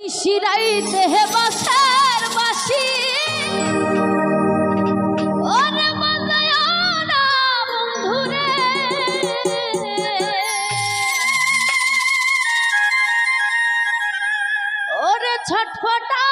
শিরাইতে হে বাসার বাসি। ওরে বাজায় বন্ধুরে। ওরে ছটফটা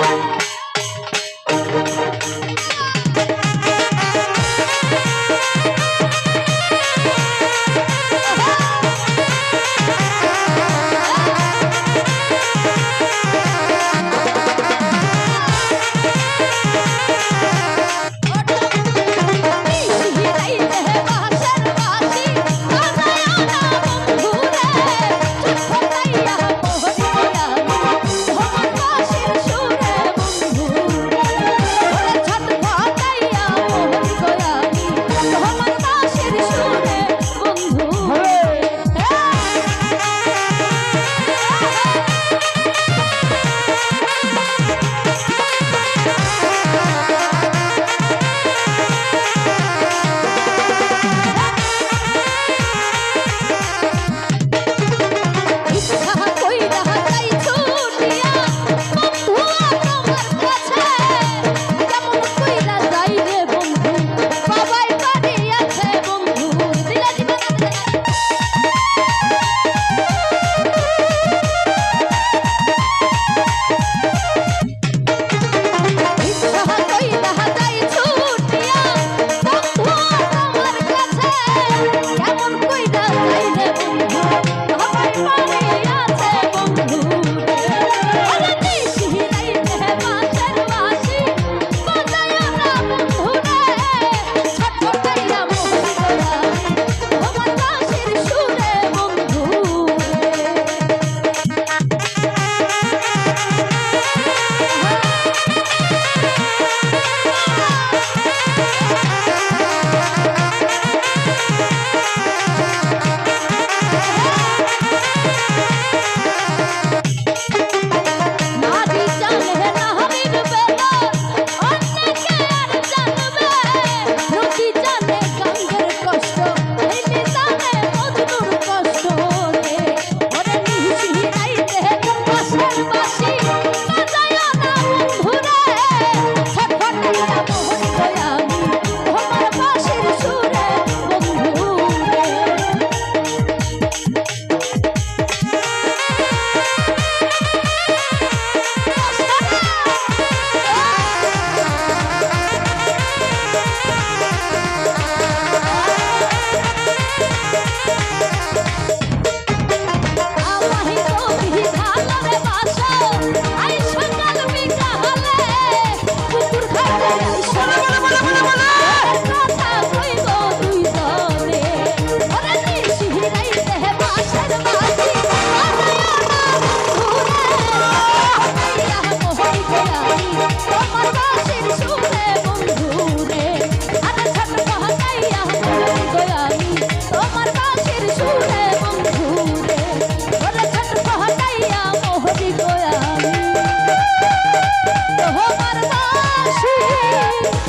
Thank. আমার বাসুরে